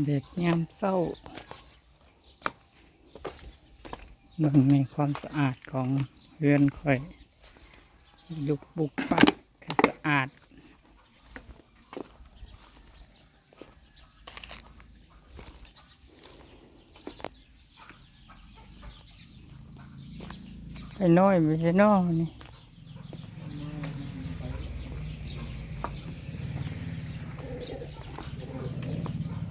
เด็กยามเศร้าเบิ่งในความสะอาดของเรือนข่อยลุกบุกปักสะอาดไปน้อยไปใช่น้อนี่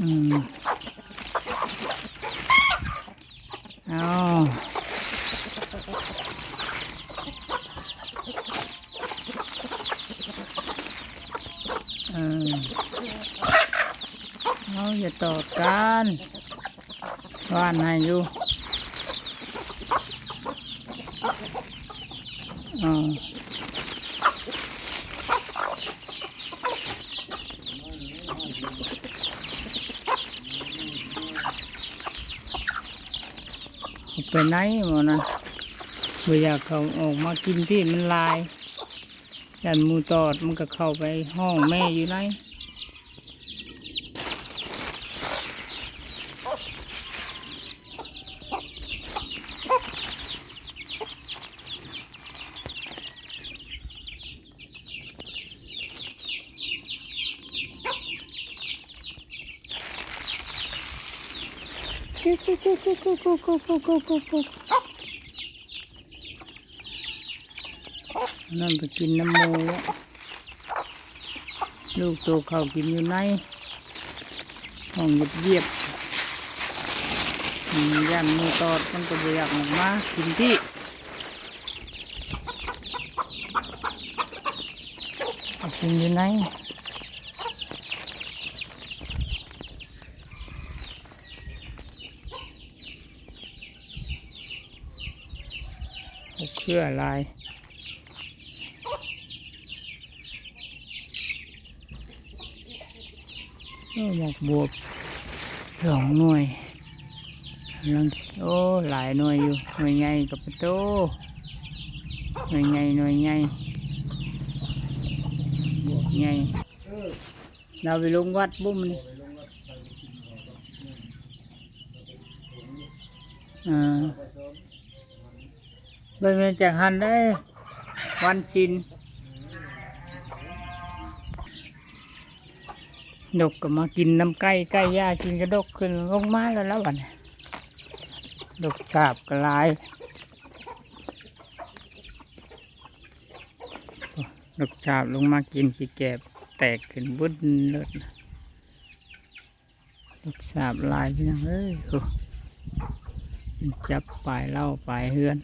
อืมเอาเออเอาอย่าตอกันว่านให้อยู่อ่าเอ ไปไหนหมดนะไม่อยากเขาออกมากินพี่มันลายยันมูตอดมันก็เข้าไปห้องแม่อยู่ไหน กุ๊กกุ๊กกุ๊กกุ๊กกุ๊กกุ๊กกุ๊กกุ๊กกุ๊กกุ๊กนั่นไปกินน้ำมูอะลูกโตเขากินอยู่ในห้องเยียบเยียบยันหมูตอดมันก็อยากออกมากินที่กินอยู่ใน เครือลายโอ้หมกบวบสองหน่วยลังโอ้หลายหน่วยอยู่หน่วยใหญ่กับประตูหน่วยใหญ่หน่วยใหญ่บวบใหญ่เราไปลงวัดบุ้มนี่อ่า ไปเป็นจากหันได้วันชินดกก็มากินน้ำไก่ไก่ย่ากินกระดกขึ้นลงมาแล้วแล้ววันนี้ดกฉาบกระลายดกฉาบลงมากินขี้แกบแตกขึ้นบุ้นเลิศดกฉาบลายพี่น้องเอ้ยโอ้จับปลายเล่าปลายเฮือน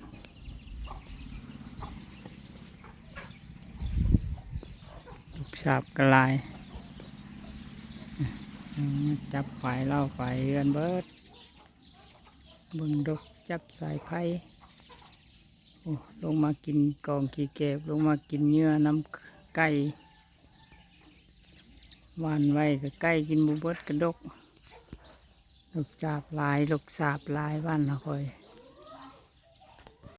ดก ฉาบกระลายจับไฟเล่าไฟเรือนเบิดบึงดกจับสายไผ่ลงมากินกองขี้เก็บลงมากินเนื้อน้ำไก่หวานไว้กับไก่กินบุเบิดกระดกดกจาบลายดกสาบลายบ้านเราคอย